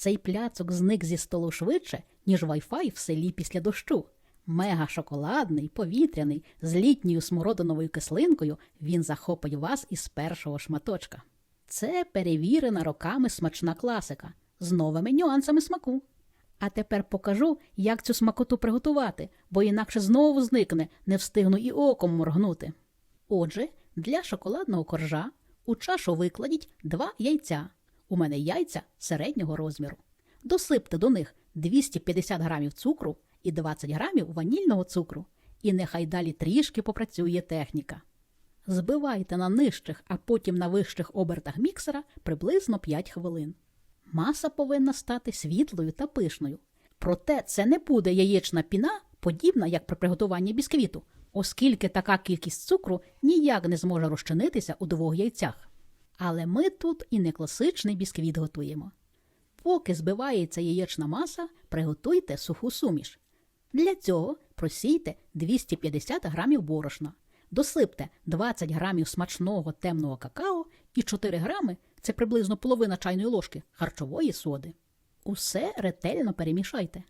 Цей пляцок зник зі столу швидше, ніж вайфай в селі після дощу. Мега шоколадний, повітряний, з літньою смородиновою кислинкою він захопить вас із першого шматочка. Це перевірена роками смачна класика з новими нюансами смаку. А тепер покажу, як цю смакоту приготувати, бо інакше знову зникне, не встигну і оком моргнути. Отже, для шоколадного коржа у чашу викладіть два яйця. У мене яйця середнього розміру. Досипте до них 250 грамів цукру і 20 грамів ванільного цукру. І нехай далі трішки попрацює техніка. Збивайте на нижчих, а потім на вищих обертах міксера приблизно 5 хвилин. Маса повинна стати світлою та пишною. Проте це не буде яєчна піна, подібна як при приготуванні бісквіту, оскільки така кількість цукру ніяк не зможе розчинитися у двох яйцях. Але ми тут і не класичний бісквіт готуємо. Поки збивається яєчна маса, приготуйте суху суміш. Для цього просійте 250 грамів борошна, досипте 20 грамів смачного темного какао і 4 грами це приблизно половина чайної ложки харчової соди. Усе ретельно перемішайте.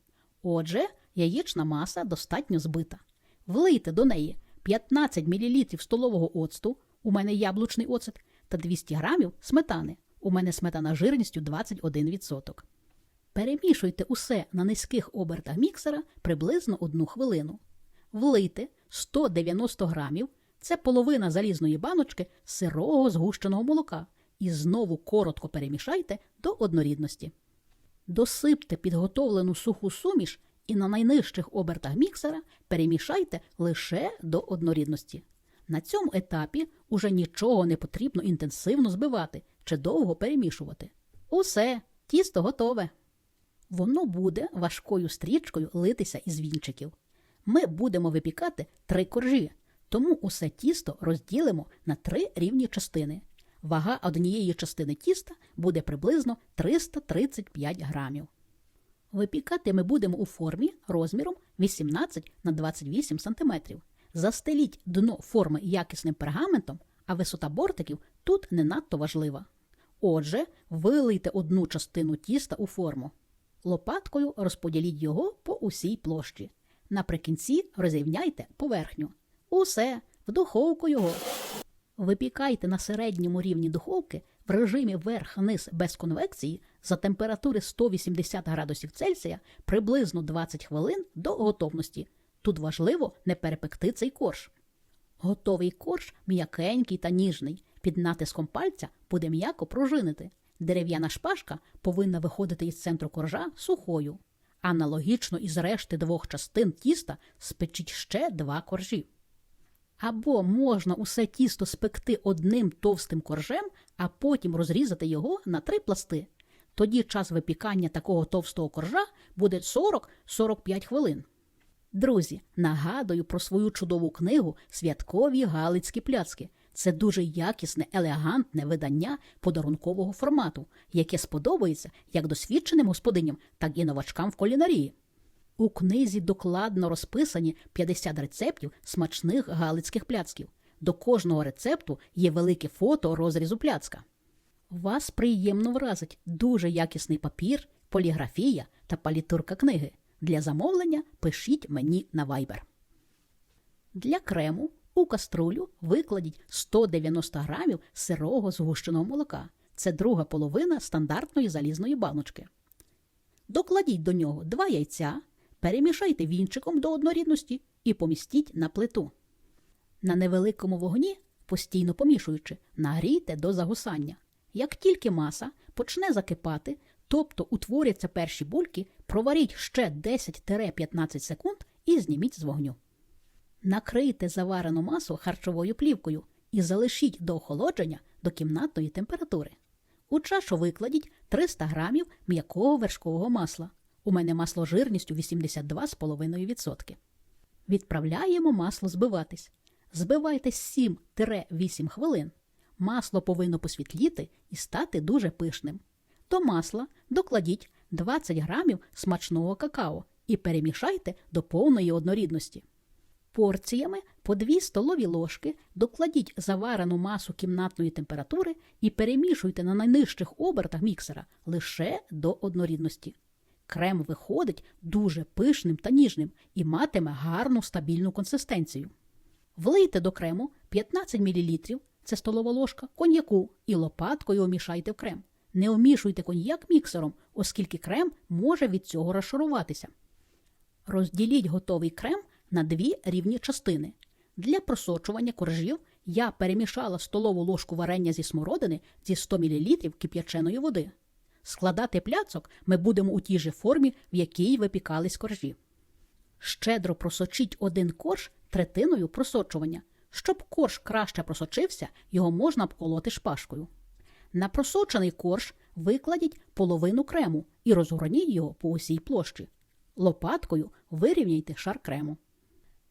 Отже, яєчна маса достатньо збита. Влийте до неї 15 мл столового оцту, у мене яблучний оцет, та 200 грамів сметани. У мене сметана жирністю 21%. Перемішуйте усе на низьких обертах міксера приблизно одну хвилину. Влийте 190 грамів це половина залізної баночки сирого згущеного молока і знову коротко перемішайте до однорідності. Досипте підготовлену суху суміш і на найнижчих обертах міксера перемішайте лише до однорідності. На цьому етапі уже нічого не потрібно інтенсивно збивати чи довго перемішувати. Усе, тісто готове. Воно буде важкою стрічкою литися із вінчиків. Ми будемо випікати три коржі, тому усе тісто розділимо на три рівні частини. Вага однієї частини тіста буде приблизно 335 грамів. Випікати ми будемо у формі розміром 18 на 28 см. Застеліть дно форми якісним пергаментом, а висота бортиків тут не надто важлива. Отже, вилийте одну частину тіста у форму. Лопаткою розподіліть його по усій площі. Наприкінці розрівняйте поверхню. Усе, в духовку його. Випікайте на середньому рівні духовки в режимі верх-низ без конвекції за температури 180 градусів Цельсія приблизно 20 хвилин до готовності. Тут важливо не перепекти цей корж. Готовий корж м'якенький та ніжний. Під натиском пальця буде м'яко пружинити. Дерев'яна шпажка повинна виходити із центру коржа сухою. Аналогічно із решти двох частин тіста спечіть ще два коржі. Або можна усе тісто спекти одним товстим коржем, а потім розрізати його на три пласти. Тоді час випікання такого товстого коржа буде 40-45 хвилин. Друзі, нагадую про свою чудову книгу Святкові Галицькі пляцки. Це дуже якісне, елегантне видання подарункового формату, яке сподобається як досвідченим господиням, так і новачкам в кулінарії. У книзі докладно розписані 50 рецептів смачних галицьких пляцків. До кожного рецепту є велике фото розрізу пляцка. Вас приємно вразить дуже якісний папір, поліграфія та палітурка книги. Для замовлення пишіть мені на Viber. Для крему у каструлю викладіть 190 грамів сирого згущеного молока. Це друга половина стандартної залізної баночки. Докладіть до нього два яйця, перемішайте вінчиком до однорідності і помістіть на плиту. На невеликому вогні, постійно помішуючи, нагрійте до загусання. Як тільки маса почне закипати, тобто утворяться перші бульки, проваріть ще 10-15 секунд і зніміть з вогню. Накрийте заварену масу харчовою плівкою і залишіть до охолодження до кімнатної температури. У чашу викладіть 300 грамів м'якого вершкового масла. У мене масло жирністю 82,5%. Відправляємо масло збиватись. Збивайте 7-8 хвилин. Масло повинно посвітліти і стати дуже пишним. До масла докладіть 20 грамів смачного какао і перемішайте до повної однорідності. Порціями По дві столові ложки докладіть заварену масу кімнатної температури і перемішуйте на найнижчих обертах міксера лише до однорідності. Крем виходить дуже пишним та ніжним і матиме гарну стабільну консистенцію. Влийте до крему 15 мл, це столова ложка, коньяку і лопаткою омішайте в крем. Не омішуйте коньяк міксером, оскільки крем може від цього розшаруватися. Розділіть готовий крем на дві рівні частини. Для просочування коржів я перемішала столову ложку варення зі смородини зі 100 мл кип'яченої води. Складати пляцок ми будемо у тій же формі, в якій випікались коржі. Щедро просочіть один корж третиною просочування. Щоб корж краще просочився, його можна обколоти шпажкою. На просочений корж викладіть половину крему і розгорніть його по усій площі. Лопаткою вирівняйте шар крему.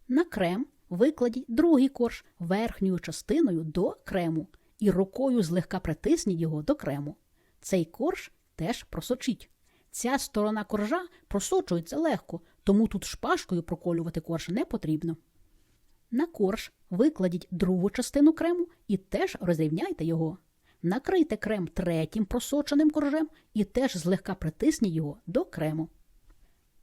На крем викладіть другий корж верхньою частиною до крему і рукою злегка притисніть його до крему. Цей корж теж просочіть. Ця сторона коржа просочується легко, тому тут шпажкою проколювати корж не потрібно. На корж викладіть другу частину крему і теж розрівняйте його. Накрийте крем третім просоченим коржем і теж злегка притисніть його до крему.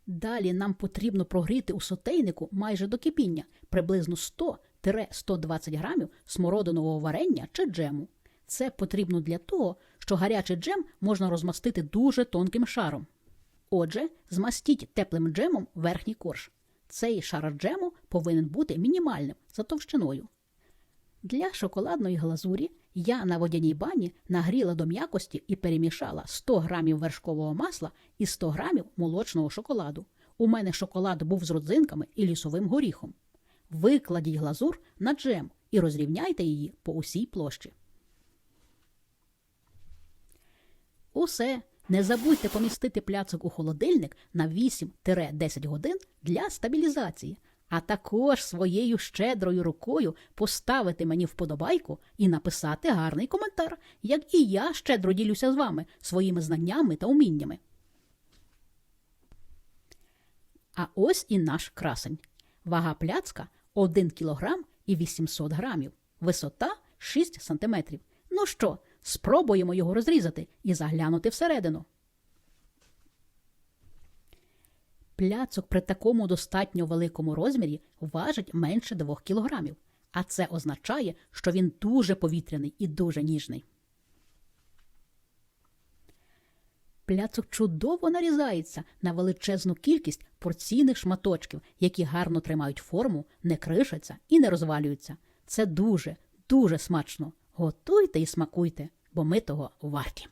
Далі нам потрібно прогріти у сотейнику майже до кипіння приблизно 100-120 грамів смородинового варення чи джему. Це потрібно для того, що гарячий джем можна розмастити дуже тонким шаром. Отже, змастіть теплим джемом верхній корж. Цей шар джему повинен бути мінімальним за товщиною. Для шоколадної глазурі я на водяній бані нагріла до м'якості і перемішала 100 грамів вершкового масла і 100 грамів молочного шоколаду. У мене шоколад був з родзинками і лісовим горіхом. Викладіть глазур на джем і розрівняйте її по усій площі. Усе. Не забудьте помістити пляцок у холодильник на 8-10 годин для стабілізації, а також своєю щедрою рукою поставити мені вподобайку і написати гарний коментар, як і я щедро ділюся з вами своїми знаннями та уміннями. А ось і наш красень. Вага пляцка 1 кг і 800 грамів, висота 6 см. Ну що, спробуємо його розрізати і заглянути всередину. Пляцок при такому достатньо великому розмірі важить менше 2 кілограмів, а це означає, що він дуже повітряний і дуже ніжний. Пляцок чудово нарізається на величезну кількість порційних шматочків, які гарно тримають форму, не кришаться і не розвалюються. Це дуже, дуже смачно. Готуйте і смакуйте, бо ми того варті.